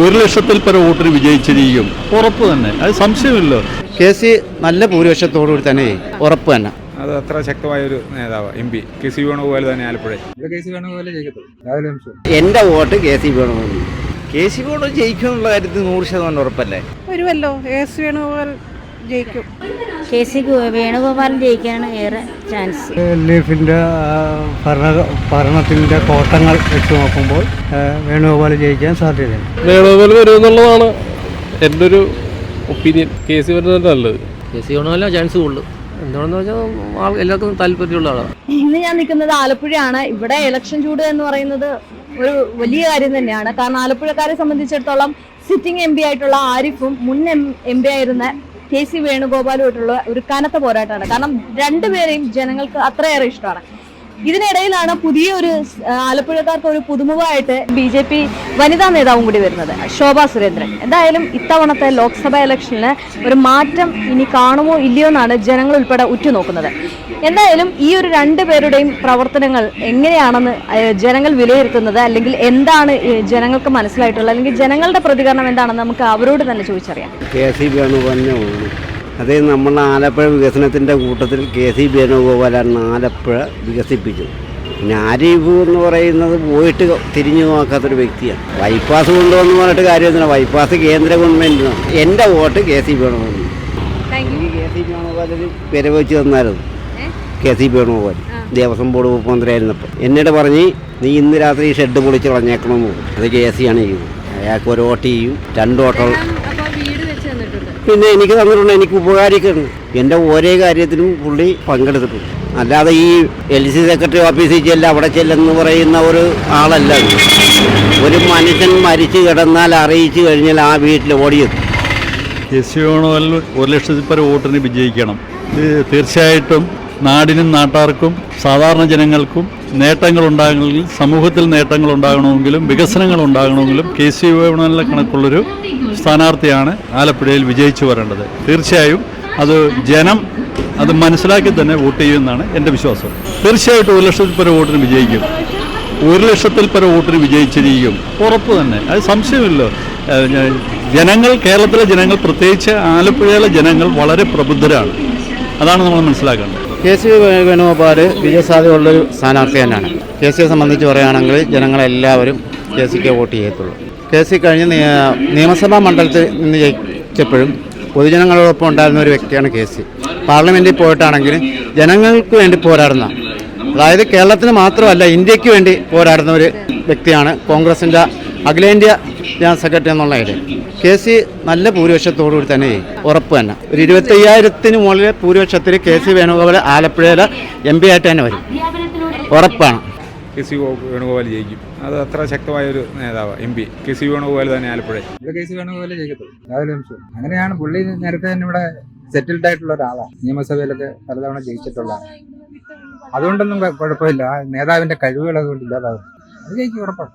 ഒരു ലക്ഷത്തിൽ പരം വോട്ടിന് വിജയിച്ചിരിക്കും. ഉറപ്പ് തന്നെ. അത് സംശയമില്ല. കെ സി നല്ല ഭൂരിപക്ഷത്തോടുകൂടി തന്നെ ഉറപ്പ് തന്നെ. അത് അത്ര ശക്തമായ ഒരു നേതാവ് M P. K C Venugopal തന്നെ ആലപ്പുഴ എന്റെ K C vote K C Venugopal. K C Venu ജയിക്കുമെന്നുള്ള കാര്യത്തിൽ നൂറ് ശതമാനം ഉറപ്പല്ലേ? വരുമല്ലോ. കെ സി വേണുഗോപാൽ ജയിക്കും. കെ സി വേണുഗോപാലൻ ജയിക്കാനാണ് ഏറെ ചാൻസ് എൽ ഭരണ ഭരണത്തിന്റെ കോട്ടങ്ങൾ വെച്ച് നോക്കുമ്പോൾ വേണുഗോപാൽ ജയിക്കാൻ സാധ്യതയുണ്ട് വേണുഗോപാൽ വരുമെന്നുള്ളതാണ് എന്റെ ഒരു ഒപ്പീനിയൻ കെ സി വരുന്നത് നല്ലത്. കെ സി വേണമല്ല ചാൻസ് കൂടുതൽ. എന്താണെന്ന് വെച്ചാൽ എല്ലാവർക്കും താല്പര്യമുള്ള ആളാണ് ഇന്ന് ഞാൻ നിൽക്കുന്നത് ആലപ്പുഴയാണ്. ഇവിടെ ഇലക്ഷൻ ചൂട് എന്ന് പറയുന്നത് ഒരു വലിയ കാര്യം തന്നെയാണ്. കാരണം ആലപ്പുഴക്കാരെ സംബന്ധിച്ചിടത്തോളം സിറ്റിംഗ് എം പി ആയിട്ടുള്ള ആരിഫും മുൻ എം പി ആയിരുന്ന കെ സി വേണുഗോപാലുമായിട്ടുള്ള ഒരു കനത്ത പോരാട്ടമാണ്. കാരണം രണ്ടുപേരെയും ജനങ്ങൾക്ക് അത്രയേറെ ഇഷ്ടമാണ്. ഇതിനിടയിലാണ് പുതിയ ഒരു ആലപ്പുഴക്കാർക്ക് ഒരു പുതുമുഖമായിട്ട് ബി ജെ പി വനിതാ നേതാവും കൂടി വരുന്നത് ശോഭാ സുരേന്ദ്രൻ. എന്തായാലും ഇത്തവണത്തെ ലോക്സഭാ ഇലക്ഷനിൽ ഒരു മാറ്റം ഇനി കാണുമോ ഇല്ലയോ എന്നാണ് ജനങ്ങൾ ഉൾപ്പെടെ ഉറ്റുനോക്കുന്നത്. എന്തായാലും ഈ ഒരു രണ്ടു പേരുടെയും പ്രവർത്തനങ്ങൾ എങ്ങനെയാണെന്ന് ജനങ്ങൾ വിലയിരുത്തുന്നത് അല്ലെങ്കിൽ എന്താണ് ജനങ്ങൾക്ക് മനസ്സിലായിട്ടുള്ളത് അല്ലെങ്കിൽ ജനങ്ങളുടെ പ്രതികരണം എന്താണെന്ന് നമുക്ക് അവരോട് തന്നെ ചോദിച്ചറിയാം. അതേ നമ്മളുടെ ആലപ്പുഴ വികസനത്തിന്റെ കൂട്ടത്തിൽ കെ സി വേണുഗോപാലാണ് ആലപ്പുഴ വികസിപ്പിച്ചത് പിന്നെ ആരിഫ് എന്ന് പറയുന്നത് പോയിട്ട് തിരിഞ്ഞു നോക്കാത്തൊരു വ്യക്തിയാണ്. ബൈപ്പാസ് കൊണ്ടുവന്ന് പറഞ്ഞിട്ട് കാര്യമൊന്നുമില്ല. ബൈപ്പാസ് കേന്ദ്ര ഗവൺമെന്റിനാണ് എന്റെ vote K C Venugopal K C വേണുഗോപാലിന് പേര് വെച്ച് തന്നായിരുന്നു K C Venugopal Devaswom board മുഖ്യമന്ത്രിയായിരുന്നപ്പോൾ മന്ത്രിയായിരുന്നപ്പോൾ എന്നോട് പറഞ്ഞ് നീ ഇന്ന് രാത്രി ഷെഡ് പൊളിച്ച് കളഞ്ഞേക്കണമെന്ന് അത് കെ സി ആണ് ചെയ്യുന്നത് അയാൾക്ക് ഒരു വോട്ട് ചെയ്യും. രണ്ട് വോട്ടോ പിന്നെ എനിക്ക് തന്നിട്ടുണ്ട് എനിക്ക് ഉപകാരിക്കുന്നു. എന്റെ ഓരോ കാര്യത്തിനും പുള്ളി പങ്കെടുത്തിട്ടുണ്ട്. അല്ലാതെ ഈ എൽ സി സെക്രട്ടറി ഓഫീസിൽ ചെല്ല അവിടെ ചെല്ലെന്ന് പറയുന്ന ഒരു ആളല്ല. ഒരു മനുഷ്യൻ മരിച്ചു കിടന്നാൽ അറിയിച്ചു കഴിഞ്ഞാൽ ആ വീട്ടിൽ ഓടിയെത്തും. എസ് സി വേണുഗോപാൽ ഒരു ലക്ഷത്തിൽ പരം വോട്ടിന് വിജയിക്കണം. തീർച്ചയായിട്ടും നാടിനും നാട്ടാർക്കും സാധാരണ ജനങ്ങൾക്കും നേട്ടങ്ങൾ ഉണ്ടാകണമെങ്കിൽ സമൂഹത്തിൽ നേട്ടങ്ങൾ ഉണ്ടാകണമെങ്കിലും വികസനങ്ങൾ ഉണ്ടാകണമെങ്കിലും കെ സി വേണുവിനെ കണക്കുള്ളൊരു സ്ഥാനാർത്ഥിയാണ് ആലപ്പുഴയിൽ വിജയിച്ചു വരേണ്ടത്. തീർച്ചയായും അത് ജനം അത് മനസ്സിലാക്കി തന്നെ വോട്ട് ചെയ്യുമെന്നാണ് എന്റെ വിശ്വാസം. തീർച്ചയായിട്ടും ഒരു ലക്ഷത്തിൽ പരം വോട്ടിന് വിജയിക്കും. ഒരു ലക്ഷത്തിൽ പരം വോട്ടിന് വിജയിച്ചിരിക്കും. ഉറപ്പ് തന്നെ. അത് സംശയമില്ല. ജനങ്ങൾ കേരളത്തിലെ ജനങ്ങൾ പ്രത്യേകിച്ച് ആലപ്പുഴയിലെ ജനങ്ങൾ വളരെ പ്രബുദ്ധരാണ്. അതാണ് നമ്മൾ മനസ്സിലാക്കേണ്ടത്. കെ സി വേണുഗോപാൽ വിജയസാധ്യതയുള്ളൊരു സ്ഥാനാർത്ഥി തന്നെയാണ്. കെ സിയെ സംബന്ധിച്ച് പറയുകയാണെങ്കിൽ ജനങ്ങളെല്ലാവരും കെ സിക്ക് വോട്ട് ചെയ്യത്തുള്ളൂ. കെ സി കഴിഞ്ഞ നിയമസഭാ മണ്ഡലത്തിൽ നിന്ന് ജയിച്ചപ്പോഴും പൊതുജനങ്ങളോടൊപ്പം ഉണ്ടായിരുന്ന ഒരു വ്യക്തിയാണ് കെ സി. പാർലമെന്റിൽ പോയിട്ടാണെങ്കിൽ ജനങ്ങൾക്ക് വേണ്ടി പോരാടുന്ന അതായത് കേരളത്തിന് മാത്രമല്ല ഇന്ത്യയ്ക്ക് വേണ്ടി പോരാടുന്ന ഒരു വ്യക്തിയാണ് കോൺഗ്രസിന്റെ അഖിലേന്ത്യാ ജനറൽ സെക്രട്ടറി എന്നുള്ള കാര്യം. കെ സി നല്ല ഭൂരിപക്ഷത്തോടുകൂടി തന്നെ ഉറപ്പ് തന്നെ. ഒരു ഇരുപത്തയ്യായിരത്തിന് മുകളിൽ ഭൂരിപക്ഷത്തിൽ കെ സി വേണുഗോപാൽ ആലപ്പുഴയിലെ എം പി ആയിട്ട് തന്നെ വരും. ഉറപ്പാണ്. കെ സി വേണുഗോപാൽ ജയിക്കും. അത് അത്ര ശക്തമായ ഒരു നേതാവ് M P. K C Venugopal തന്നെ ആലപ്പുഴ. ഇവിടെ കെ സി വേണുഗോപാലേ ജയിക്കത്തുള്ളൂ. അങ്ങനെയാണ് പുള്ളി നേരത്തെ തന്നെ ഇവിടെ സെറ്റിൽഡ് ആയിട്ടുള്ള ഒരാളാണ് നിയമസഭയിലൊക്കെ പലതവണ ജയിച്ചിട്ടുള്ളതാണ് അതുകൊണ്ടൊന്നും കുഴ- കുഴപ്പമില്ല. നേതാവിന്റെ കഴിവുകൾ അതുകൊണ്ട് ഇല്ലാതാവും അത് ജയിക്കും ഉറപ്പാണ്.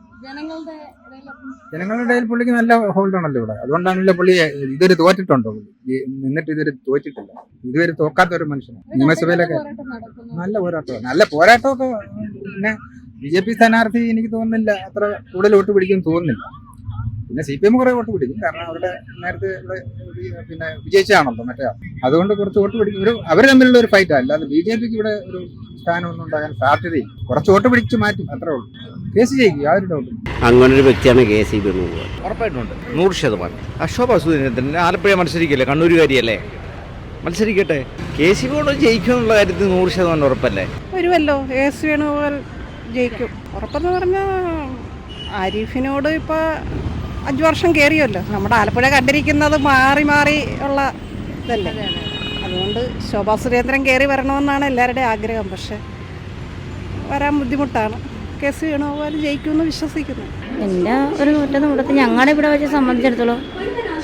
ജനങ്ങളുടെ ഇടയിൽ പുള്ളിക്ക് നല്ല ഹോൾഡ് ആണല്ലോ ഇവിടെ. അതുകൊണ്ടാണല്ലോ പുള്ളി ഇതൊരു തോറ്റിട്ടുണ്ടോ പുള്ളി? നിന്നിട്ട് ഇതൊരു തോറ്റിട്ടില്ല. ഇതുവരെ തോക്കാത്ത ഒരു മനുഷ്യനാണ് നിയമസഭയിലൊക്കെ നല്ല പോരാട്ടം. നല്ല പോരാട്ടമൊക്കെ പിന്നെ ബി ജെ പി സ്ഥാനാർത്ഥി എനിക്ക് തോന്നുന്നില്ല അത്ര കൂടുതൽ വോട്ട് പിടിക്കും തോന്നുന്നില്ല. പിന്നെ സി പി എം കുറെ വോട്ട് പിടിക്കും. കാരണം അവരുടെ നേരത്തെ ഇവിടെ പിന്നെ വിജയിച്ചാണല്ലോ മറ്റേ അതുകൊണ്ട് കുറച്ച് വോട്ട് പിടിക്കും. ഒരു അവർ തമ്മിലുള്ള ഒരു ഫൈറ്റാണ് അല്ലാതെ ബി ജെ പിക്ക് ഇവിടെ ഒരു സ്ഥാനമൊന്നും ഉണ്ടാകാൻ സാധ്യതയില്ല. കുറച്ച് വോട്ട് പിടിച്ച് മാറ്റും. അത്രേ ഉള്ളൂ. കേസ് ജയിക്കും യാതൊരു ഡൗട്ടും അങ്ങനൊരു വ്യക്തിയാണ് കെ സി വേണുഗോപാൽ ഉറപ്പായിട്ടുണ്ട് നൂറ് ശതമാനം. അശോഭ സുധീരൻ ആലപ്പുഴ മത്സരിക്കല്ലേ? കണ്ണൂരുകാരിയല്ലേ? മത്സരിക്കട്ടെ. കെ സി കൊണ്ട് ജയിക്കുമെന്നുള്ള കാര്യത്തിൽ നൂറ് ശതമാനം ഉറപ്പല്ലേ? വരുമല്ലോ. എസ് വേണുഗോപാൽ ജയിക്കും. ഉറപ്പെന്ന് പറഞ്ഞാൽ ആരിഫിനോട് ഇപ്പോൾ അഞ്ച് വർഷം കയറിയല്ലോ നമ്മുടെ ആലപ്പുഴ കണ്ടിരിക്കുന്നത് മാറി മാറി ഉള്ള ഇതല്ലേ. അതുകൊണ്ട് ശോഭാ സുരേന്ദ്രൻ കയറി വരണമെന്നാണ് എല്ലാവരുടെയും ആഗ്രഹം. പക്ഷെ വരാൻ ബുദ്ധിമുട്ടാണ്. കെ സി വേണുഗോപാൽ ജയിക്കുമെന്ന് വിശ്വസിക്കുന്നു. എന്റെ ഒരു ഒറ്റ കൂട്ടത്തിൽ ഞങ്ങളുടെ ഇവിടെ വെച്ച് സംബന്ധിച്ചിടത്തോളം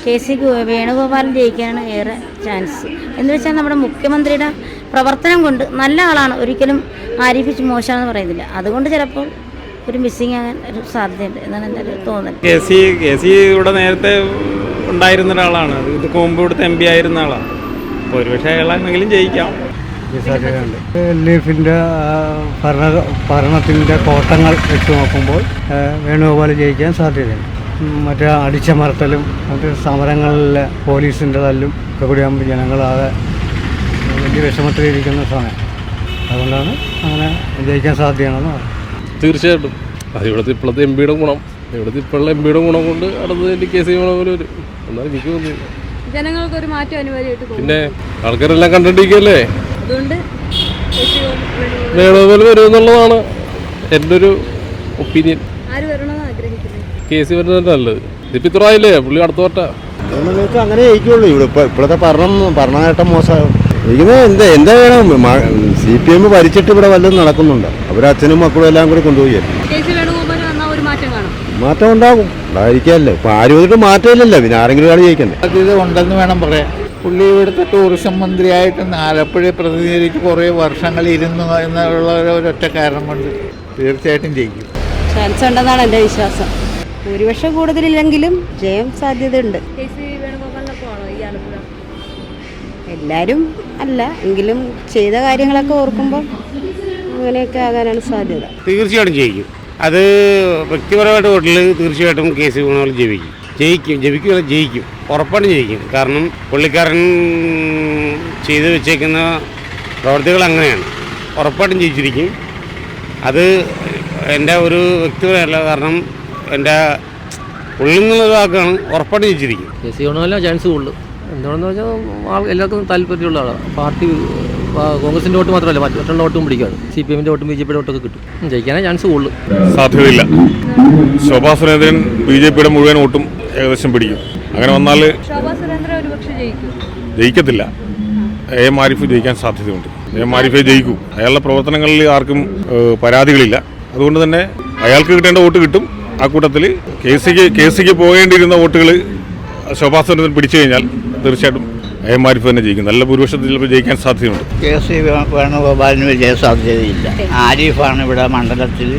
കെ സി വേണുഗോപാലൻ ജയിക്കാനാണ് ഏറെ ചാൻസ് എന്ന് വെച്ചാൽ നമ്മുടെ മുഖ്യമന്ത്രിയുടെ പ്രവർത്തനം കൊണ്ട് നല്ല ആളാണ് ഒരിക്കലും ആരിഫിച്ച് മോശമാണെന്ന് പറയുന്നില്ല. അതുകൊണ്ട് ചിലപ്പോൾ ഒരു മിസ്സിങ് ആകാൻ ഒരു സാധ്യതയുണ്ട് എന്നാണ് എന്റെ ഒരു തോന്നൽ. കെ സി കെ സി ഇവിടെ നേരത്തെ ഉണ്ടായിരുന്ന ഒരാളാണ്. ഇത് മുമ്പ് ഇവിടുത്തെ എം പി ആയിരുന്ന ആളാണ്. അപ്പോൾ ഒരുപക്ഷെ അയാളാണെങ്കിലും ജയിക്കാം. സാധ്യതയുണ്ട്. എഫിന്റെ ഭരണ ഭരണത്തിന്റെ കോട്ടങ്ങൾ വെച്ച് നോക്കുമ്പോൾ വേണുഗോപാൽ ജയിക്കാൻ സാധ്യതയുണ്ട്. മറ്റേ അടിച്ചമർത്തലും മറ്റ് സമരങ്ങളിൽ പോലീസിന്റെ തല്ലും ഒക്കെ കൂടി ആകുമ്പോൾ ജനങ്ങളാകെ വലിയ വിഷമത്തിലിരിക്കുന്ന സമയം. അതുകൊണ്ടാണ് അങ്ങനെ ജയിക്കാൻ സാധ്യതയാണെന്ന് പറയുന്നത്. തീർച്ചയായിട്ടും. അത് ഇവിടുത്തെ ഇപ്പോഴത്തെ എം പിയുടെ ഗുണം. ഇവിടുത്തെ ഇപ്പോഴുള്ള എം പിയുടെ ഗുണം കൊണ്ട് അടുത്തതിന്റെ കെ കേസ് വേണമെങ്കിൽ വരും. എന്നാലും എനിക്ക് തോന്നിയില്ല. ജനങ്ങൾക്ക് ഒരു മാറ്റം അനിവാര്യമായിട്ട് തോന്നുന്നു. പിന്നെ ആൾക്കാരെല്ലാം കണ്ടിട്ടിരിക്കുകയല്ലേ? അതുകൊണ്ട് വേണുഗോപാൽ വരും എന്നുള്ളതാണ് എന്റെ ഒരു ഒപ്പീനിയൻ. ആര് വരണമെന്ന് ആഗ്രഹിക്കുന്നത് കെ സി വരുന്നത് നല്ലത്. ഇതിപ്പോൾ ഇത്ര ആയില്ലേ? പുള്ളി അടുത്ത വട്ട. നിങ്ങൾക്ക് അങ്ങനെ ജയിക്കുള്ളൂ. ഇവിടെ ഇപ്പൊ ഇപ്പോഴത്തെ ഭരണം ഭരണനേട്ടം മോശമാകും. ഇരിക്കുന്നത് എന്താ എന്താ വേണം? സി പി എം ഭരിച്ചിട്ട് ഇവിടെ വല്ലതും നടക്കുന്നുണ്ട്? അവരച്ഛനും മക്കളും എല്ലാം കൂടി കൊണ്ടുപോയി. മാറ്റം ഉണ്ടാകും. ഉണ്ടായിരിക്കാമല്ലോ ഇപ്പൊ ആരും വന്നിട്ട് മാറ്റമില്ലല്ലോ. പിന്നെ ആരെങ്കിലും ഒരാൾ ജയിക്കണ്ടേ? ഉണ്ടെന്ന് വേണം പറയാൻ. പുള്ളി ഇവിടുത്തെ ടൂറിസം മന്ത്രിയായിട്ട് ആലപ്പുഴയെ പ്രതിനിധീകരിച്ച് കുറേ വർഷങ്ങൾ ഇരുന്നു എന്നുള്ള ഒരൊറ്റ കാരണം കൊണ്ട് തീർച്ചയായിട്ടും ജയിക്കും. ചാൻസ് ഉണ്ടെന്നാണ് എന്റെ വിശ്വാസം. ഭൂരിപക്ഷം കൂടുതലില്ലെങ്കിലും ജയം സാധ്യതയുണ്ട്. ആലപ്പുഴ എല്ലാവരും അല്ല എങ്കിലും ചെയ്ത കാര്യങ്ങളൊക്കെ ഓർക്കുമ്പോൾ അങ്ങനെയൊക്കെ ആകാനാണ് സാധ്യത. തീർച്ചയായിട്ടും ജയിക്കും. അത് വ്യക്തിപരമായിട്ട് വോട്ടിൽ തീർച്ചയായിട്ടും കെ സി ജയിക്കും. ജയിക്കും ജയിക്കുക ജയിക്കും. ഉറപ്പാണ് ജയിക്കും. കാരണം പുള്ളിക്കാരൻ ചെയ്തു വെച്ചേക്കുന്ന പ്രവർത്തികൾ അങ്ങനെയാണ്. ഉറപ്പായിട്ടും ജയിച്ചിരിക്കും. അത് എന്റെ ഒരു വ്യക്തിപരമല്ല. കാരണം എന്റെ ഉള്ളിൽ നിന്നുള്ള വാക്കാണ് ഉറപ്പായിട്ടും ജയിച്ചിരിക്കും. കെ സി വേണമെല്ലാം ചാൻസ് കൂടുതൽ. എന്താണെന്ന് വെച്ചാൽ ആൾ എല്ലാവർക്കും താല്പര്യമുള്ള ആളാണ്. പാർട്ടി കോൺഗ്രസിന്റെ വോട്ട് മാത്രമല്ല മറ്റുള്ള വോട്ടും പിടിക്കുകയാണ്. സി പി എമ്മിന്റെ വോട്ടും ബി ജെ പിയുടെ വോട്ടൊക്കെ കിട്ടും ജയിക്കാനേ ചാൻസ് കൂടുതൽ. സാധ്യതയില്ല. ശോഭാ സുരേന്ദ്രൻ ബി ജെ പിയുടെ മുഴുവൻ വോട്ടും ഏകദേശം പിടിക്കും. അങ്ങനെ വന്നാൽ ശോഭാ സുരേന്ദ്രൻ ഒരുപക്ഷെ ജയിക്കും. ജയിക്കത്തില്ല. എ എം ആരിഫ് ജയിക്കാൻ സാധ്യതയുണ്ട്. എ എം ആരിഫെ ജയിക്കും. അയാളുടെ പ്രവർത്തനങ്ങളിൽ ആർക്കും പരാതികളില്ല. അതുകൊണ്ട് തന്നെ അയാൾക്ക് കിട്ടേണ്ട വോട്ട് കിട്ടും. ആ കൂട്ടത്തിൽ കെ സിക്ക് കെ സിക്ക് പോകേണ്ടിയിരുന്ന വോട്ടുകൾ ശോഭാ സുരേന്ദ്രൻ പിടിച്ചു കഴിഞ്ഞാൽ തീർച്ചയായിട്ടും എ എം ആരിഫ് തന്നെ ജയിക്കും. നല്ല ഭൂരിപക്ഷത്തിൽ ചിലപ്പോൾ ജയിക്കാൻ സാധ്യതയുണ്ട്. കെ സി വേണുഗോപാലിന് വിജയ സാധ്യതയില്ല. ആരിഫാണ് ഇവിടെ മണ്ഡലത്തിൽ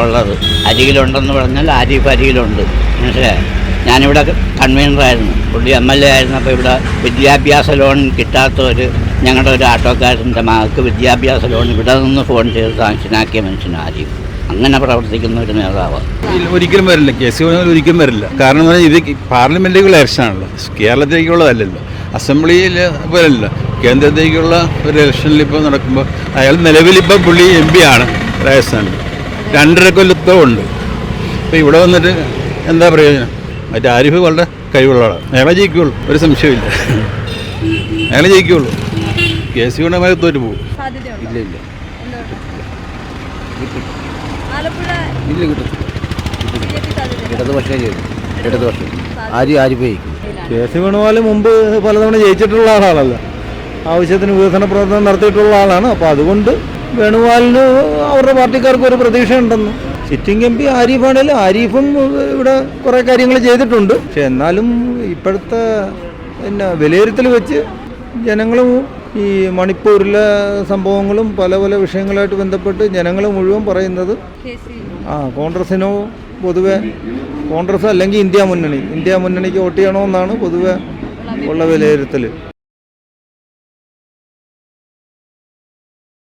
ഉള്ളത്. അരികിലുണ്ടെന്ന് പറഞ്ഞാൽ ആരിഫ് അരികിലുണ്ട്. മനസ്സിലായോ? ഞാനിവിടെ കൺവീനറായിരുന്നു പുള്ളി എം എൽ എ ആയിരുന്നപ്പോൾ ഇവിടെ വിദ്യാഭ്യാസ ലോൺ കിട്ടാത്ത ഒരു ഞങ്ങളുടെ ഒരു ആട്ടോക്കാരന്റെ മകൾക്ക് വിദ്യാഭ്യാസ ലോൺ ഇവിടെ നിന്ന് ഫോൺ ചെയ്ത് സാങ്ഷനാക്കിയ മനുഷ്യൻ അങ്ങനെ പ്രവർത്തിക്കുന്ന ഒരു നേതാവ് ഒരിക്കലും വരില്ല. കെ സി വേണമെങ്കിൽ ഒരിക്കലും വരില്ല. കാരണം ഇത് പാർലമെന്റിലേക്കുള്ള ഇലക്ഷനാണല്ലോ. കേരളത്തിലേക്കുള്ളതല്ലല്ലോ അസംബ്ലിയിൽ വരില്ല കേന്ദ്രത്തിലേക്കുള്ള ഒരു ഇലക്ഷനിൽ ഇപ്പോൾ നടക്കുമ്പോൾ അയാൾ നിലവിലിപ്പോൾ പുള്ളി എം പി ആണ്. രാജസ്ഥാനിൽ. രണ്ടര കൊല്ലത്തോ ഉണ്ട്. അപ്പോൾ ഇവിടെ വന്നിട്ട് എന്താ പ്രയോജനം? മറ്റേ ആരിഫ് വളരെ കഴിവുള്ളതാണ്. അയാളെ ജയിക്കുള്ളൂ ഒരു സംശയമില്ല അയാളെ ജയിക്കുള്ളൂ. കെ സി വേണമെങ്കിൽ തോറ്റു പോകും. ഇല്ല ഇല്ല. ഇല്ല കിട്ടും ബി ജെ പി സാധ്യത ഇടതുപക്ഷം ചെയ്തു ഇടതുപക്ഷം ആര് ആര് ജയിക്കും? കെ സി വേണുഗോപാൽ മുമ്പ് പലതവണ ജയിച്ചിട്ടുള്ള ആളാണല്ലോ. ആവശ്യത്തിന് വികസന പ്രവർത്തനം നടത്തിയിട്ടുള്ള ആളാണ്. അപ്പോൾ അതുകൊണ്ട് വേണുപാലിന് അവരുടെ പാർട്ടിക്കാർക്ക് ഒരു പ്രതീക്ഷയുണ്ടെന്ന്. സിറ്റിംഗ് എം പി ആരിഫാണേലും ആരിഫും ഇവിടെ കുറേ കാര്യങ്ങൾ ചെയ്തിട്ടുണ്ട്. പക്ഷെ എന്നാലും ഇപ്പോഴത്തെ പിന്നെ വിലയിരുത്തൽ വെച്ച് ജനങ്ങളും ഈ മണിപ്പൂരിലെ സംഭവങ്ങളും പല പല വിഷയങ്ങളായിട്ട് ബന്ധപ്പെട്ട് ജനങ്ങൾ മുഴുവൻ പറയുന്നത് ആ കോൺഗ്രസിനോ പൊതുവെ കോൺഗ്രസ് അല്ലെങ്കിൽ ഇന്ത്യ മുന്നണി. ഇന്ത്യ മുന്നണിക്ക് വോട്ട് ചെയ്യണമെന്നാണ് പൊതുവെ ഉള്ള വിലയിരുത്തൽ